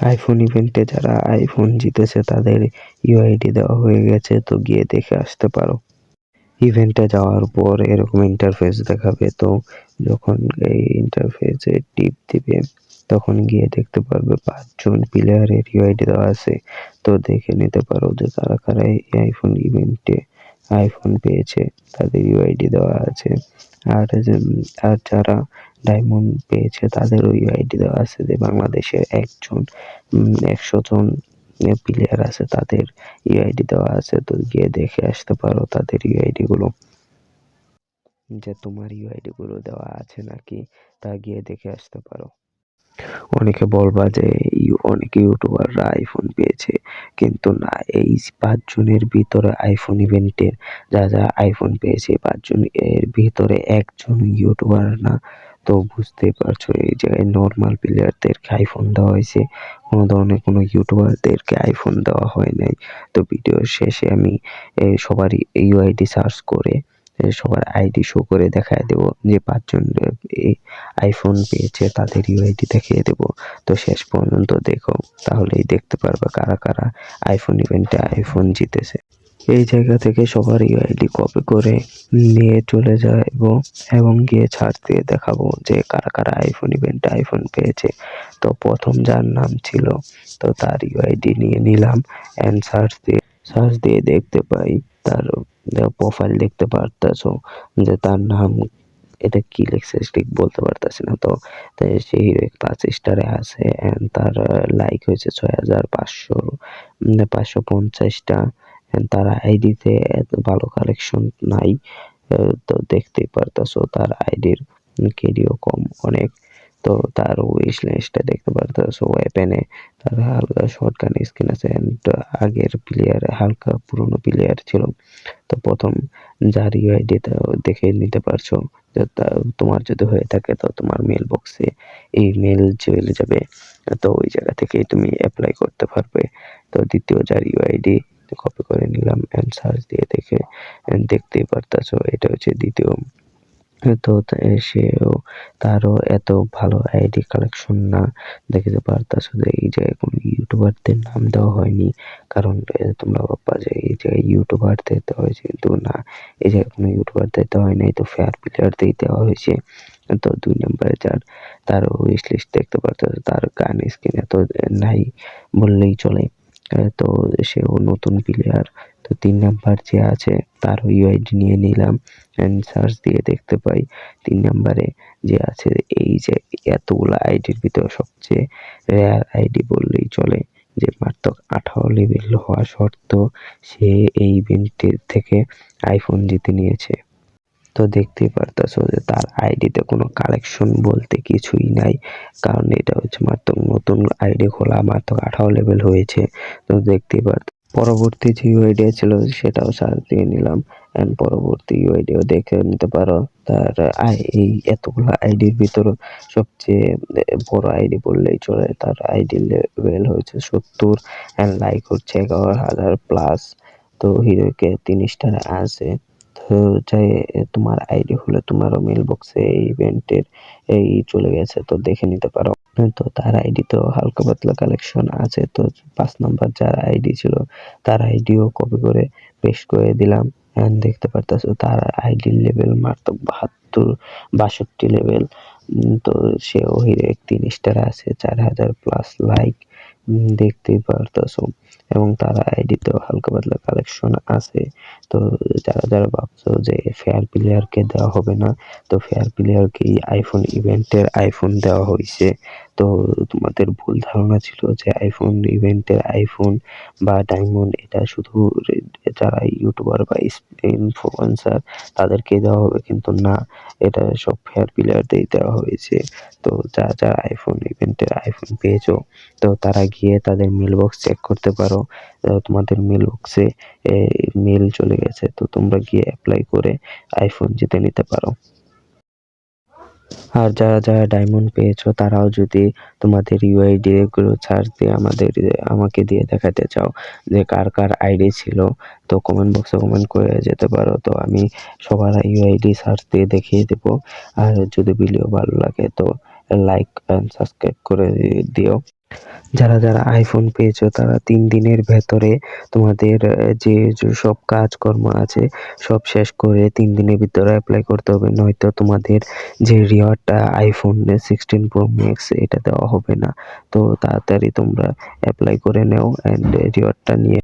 IPhone ইভেন্টে যারা iPhone জিতেছে তাদের ইউআইডি দেওয়া হয়ে গেছে, তো গিয়ে দেখে আসতে পারো। ইভেন্টে যাওয়ার পর এরকম ইন্টারফেস দেখাবে, তো যখন এই ইন্টারফেসে টিপ দিবে, তখন গিয়ে দেখতে পারবে পাঁচজন প্লেয়ারের ইউআইডি দেওয়া আছে। তো দেখে নিতে পারো যে কারা কারা এই আইফোন ইভেন্টে আইফোন পেয়েছে, তাদের ইউআইডি দেওয়া আছে। আর আর যারা ডায়মন্ড পেয়েছে তাদেরও ইউআইডি দেওয়া আছে যে বাংলাদেশের একজন একশো জন প্লেয়ার আছে, তাদের ইউআইডি দেওয়া আছে। তো গিয়ে দেখে আসতে পারো তাদের ইউআইডি গুলো। যে তোমার ইউআইডি গুলো দেওয়া আছে নাকি, তা গিয়ে দেখে আসতে পারো। অনেকে বলবা যে অনেক ইউটিউবাররা আইফোন পেয়েছে, কিন্তু না, এই পাঁচজনের ভিতরে আইফোন ইভেন্টের যা যা আইফোন পেয়েছে পাঁচজন এর ভিতরে একজন ইউটিউবার না তো বুঝতেই পারছ, এই জায়গায় নর্মাল প্লেয়ারদেরকে আইফোন দেওয়া হয়েছে। কোনো ধরনের কোনো ইউটিউবারদেরকে আইফোন দেওয়া হয় নাই। তো ভিডিওর শেষে আমি সবারই ইউআইডি সার্চ করে সবার আইডি শো করে দেখায় দেব যে পাঁচজন আইফোন পেয়েছে, তাদের ইউ ইউআইডি দেখিয়ে দেব। তো শেষ পর্যন্ত দেখো, তাহলেই দেখতে পারবে কারা কারা আইফোন ইভেন্টে আইফোন জিতেছে। এই জায়গা থেকে সবার ইউআইডি কপি করে নিয়ে চলে যায় এবং এবং গিয়ে ছাড় দিয়ে দেখাবো যে কারা কারা আইফোন ইভেন্টে আইফোন পেয়েছে। তো প্রথম যার নাম ছিল, তো তার ইউআইডি নিয়ে নিলাম অ্যান্ড সার্চ দিয়ে সার্চ দিয়ে দেখতে পাই তার প্রোফাইল দেখতে পারতেছো যে তার নাম, এটা কি লিখছে ঠিক বলতে পারতেছি না তো। সেই পাঁচ স্টারে আছে অ্যান্ড তার লাইক হয়েছে ছয় হাজার পাঁচশো পাঁচশো পঞ্চাশটা তার আইডিতে এত ভালো কালেকশন নাই তো দেখতেই পারতেছো তার আইডির কেডিও কম অনেক। তো তার উইশ দেখতে পারতেছো ওয়েপেনে তার হালকা শর্টগান স্কিন আছে আগের প্লেয়ার হালকা পুরনো প্লেয়ার ছিল। তো প্রথম যার ইউআইডিটা দেখে নিতে পারছ তোমার যদি হয়ে থাকে তো তোমার মেল বক্সে এই মেল চলে যাবে। তো ওই জায়গা থেকেই তুমি অ্যাপ্লাই করতে পারবে। তো দ্বিতীয় যার ইউআইডি কপি করে নিলাম অ্যান্ড সার্চ দিয়ে দেখে দেখতেই পারতাছো, এটা হচ্ছে দ্বিতীয়। তো সেও তারও এত ভালো আইডি কালেকশন না, দেখতে পারতাছো যে এই জায়গায় কোনো ইউটিউবারদের নাম দেওয়া হয়নি, কারণ তোমরা ভাববা যে এই জায়গায় ইউটিউবারদের দেওয়া হয়েছে, কিন্তু না, এই জায়গায় কোনো ইউটিউবারদের দেওয়া হয় নাই, তো ফেয়ার প্লেয়ারদেরই দেওয়া হয়েছে, তো দুই নম্বরে যার তার উইশ লিস্ট দেখতে পারতেছো, তার গান স্ক্রিনে তো নাই বললেই চলে। তো সেও নতুন প্লেয়ার তো তিন নাম্বার যে আছে, তার ইউআইডি নিয়ে নিলাম অ্যান্ড সার্চ দিয়ে দেখতে পাই। তিন নাম্বারে যে আছে, এই যে এতগুলো আইডির ভিতরে সবচেয়ে রেয়ার আইডি বললেই চলে, যে মাত্র আঠারো লেভেল হওয়া শর্ত সে এই ইভেন্টের থেকে আইফোন জিতে নিয়েছে। তো দেখতেই পারতেছো যে তার আইডিতে কোনো কালেকশন বলতে কিছুই নাই। কারণ এটা হচ্ছে মাত্র নতুন আইডি খোলা, মাত্র আঠারো লেভেল হয়েছে। তো দেখতেই পারত পরবর্তী যে ইউআইডি ছিল সেটাও সার্চ দিয়ে নিলাম। অ্যান্ড পরবর্তী ইউআইডিও দেখে নিতে পারো। তার আই এই এতগুলো আইডির ভিতরে সবচেয়ে বড় আইডি বললেই চলে। তার আইডি লেভেল হয়েছে সত্তর। অ্যান্ড লাইক হচ্ছে এগারো হাজার প্লাস তো হিরোকে তিন স্টার আছে। চাই তোমার আইডি হলে তোমারও মেল বক্সে এই ইভেন্টের এই চলে গেছে, তো দেখে নিতে পারো। তো তার আইডি তো হালকা পাতলা কালেকশন আছে, তো পাঁচ নাম্বার যার আইডি ছিল, তার আইডিও কপি করে পেস্ট করে দিলাম দেখতে পারতেছো তার আইডি লেভেল মাত্র বাহাত্তর, বাষট্টি লেভেল তো সেও হিরো তিন স্টার আছে, চার হাজার প্লাস লাইক দেখতেই পারতেছো। এবং তার আইডিতেও হালকা পাতলা কালেকশন আছে। তো যারা যারা ভাবছ যে ফেয়ার প্লেয়ারকে দেওয়া হবে না, তো ফেয়ার প্লেয়ারকে আইফোন ইভেন্টের আইফোন দেওয়া হয়েছে। তো তোমাদের ভুল ধারণা ছিল যে আইফোন ইভেন্টের আইফোন বা ডায়মন্ড এটা শুধু যারা ইউটিউবার বা ইনফ্লুয়েন্সার তাদেরকে দেওয়া হবে, কিন্তু না, এটা সব ফেয়ার প্লেয়ারদেরই দেওয়া হয়েছে। তো যা যা আইফোন ইভেন্টের আইফোন পেয়েছ, তো তারা গিয়ে তাদের মেল বক্স চেক করতে পারো তোমাদের মেল বক্সে মেল চলে গেছে, তো তোমরা গিয়ে অ্যাপ্লাই করে আইফোন জিতে নিতে পারো। আর যারা যারা ডায়মন্ড পেয়েছ, তারাও যদি তোমাদের ইউআইডি এগুলো সার্চ দিয়ে আমাদের, আমাকে দিয়ে দেখাতে চাও যে কার কার আইডি ছিল, তো কমেন্ট বক্সে কমেন্ট করে যেতে পারো। তো আমি সবার ইউআইডি সার্চ দিয়ে দেখিয়ে দেবো। আর যদি ভিডিও ভালো লাগে, তো লাইক অ্যান্ড সাবস্ক্রাইব করে দিও। যারা যারা আইফোন পেয়েছ, তারা তিন দিনের ভেতরে তোমাদের যে সব কাজকর্ম আছে, সব শেষ করে তিন দিনের ভিতরে অ্যাপ্লাই করতে হবে। নয়তো তোমাদের যে রিওয়ার্ডটা আইফোন সিক্সটিন প্রো ম্যাক্স এটা দেওয়া হবে না। তো তাড়াতাড়ি তোমরা অ্যাপ্লাই করে নেও অ্যান্ড রিওয়ার্ডটা নিয়ে